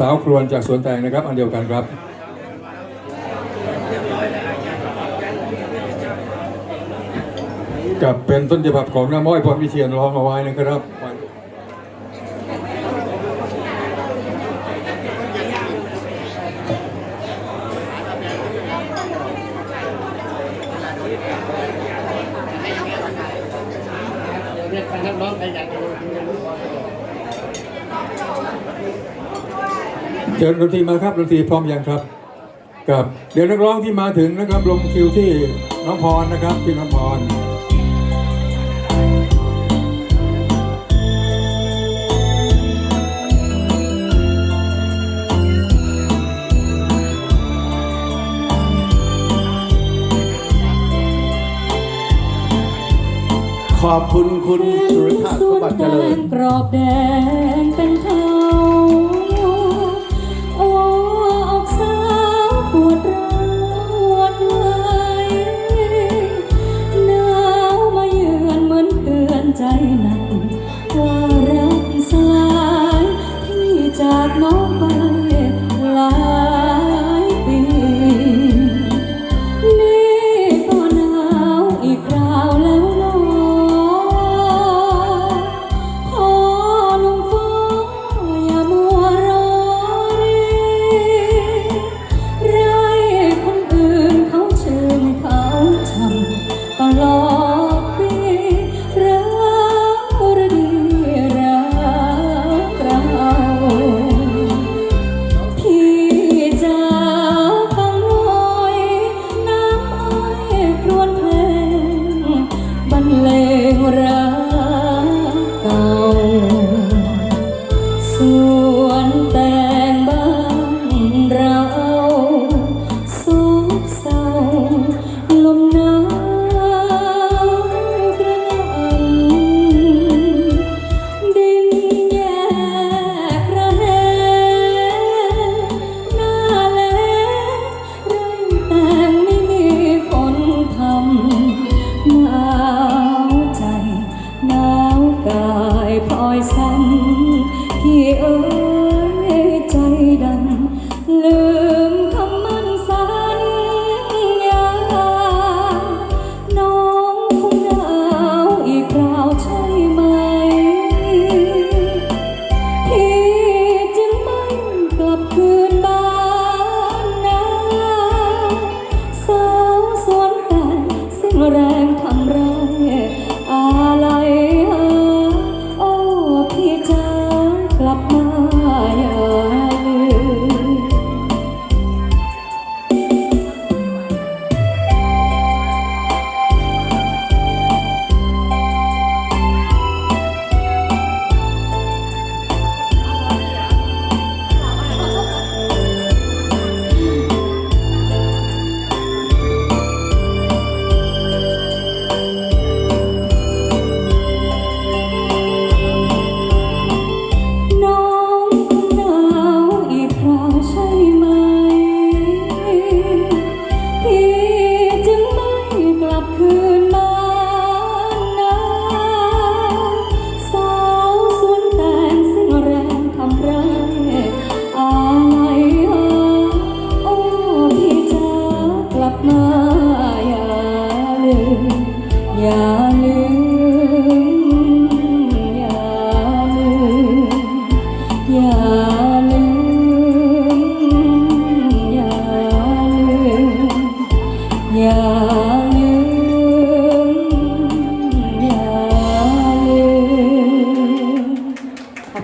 สาวครวนจากสวนแตงนะครับ อันเดียวกันครับ กับเป็นต้นฉบับของน้าม้อยพรวิเชียนร้องเอาไว้นะครับ เรียกนักร้องใครอยากจะดู เชิญดนตรีมาครับดนตรีพร้อมยังครับกับเดี๋ยวนักร้องที่มาถึงนะครับลงคิวที่น้องพรนะครับพี่น้องพรขอบคุณคุณสุรชาติสมบัติเจริญกรอบแดงเป็น กายพลอยซ้ำพี่เอ๋ยใจดำลืม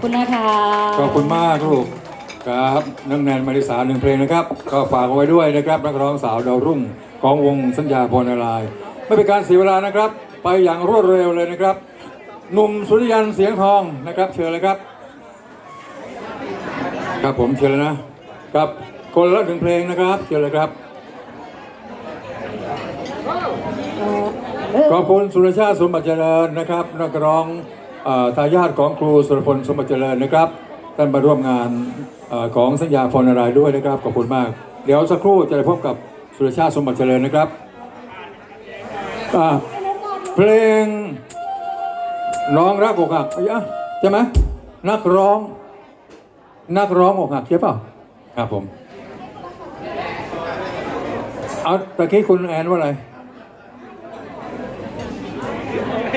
คุณนะคะขอบคุณมากลูกครับน้องแนนมาริสาหนึ่งเพลงนะครับ ก็ฝากเอาไว้ด้วยนะครับนักร้องสาวดาวรุ่งของวงสัญญาพรนารายณ์ไม่เป็นการเสียเวลานะครับ ไปอย่างรวดเร็วเลยนะครับหนุ่มสุริยันเสียงทองนะครับ เชิญเลยครับ ครับผมเชิญเลยนะกับคนละหนึ่งเพลงนะครับเชิญเลยครับขอบคุณสุรชาติสมบัติเจริญนะครับนักร้องเอ่อ ทายาทของครูสุรพลสมบัติเจริญนะครับ ท่านมาร่วมงานอของสัญญาพรนารายด้วยนะครับ ขอบคุณมาก เดี๋ยวสักครู่จะได้พบกับสุรชาติสมบัติเจริญนะครับอาเพลงน้องรักอกหักเอ้ยใช่ไหมนักร้อง นักร้องอกหักใช่เปล่าครับผม เอาตะกี้คุณแอนว่าอะไร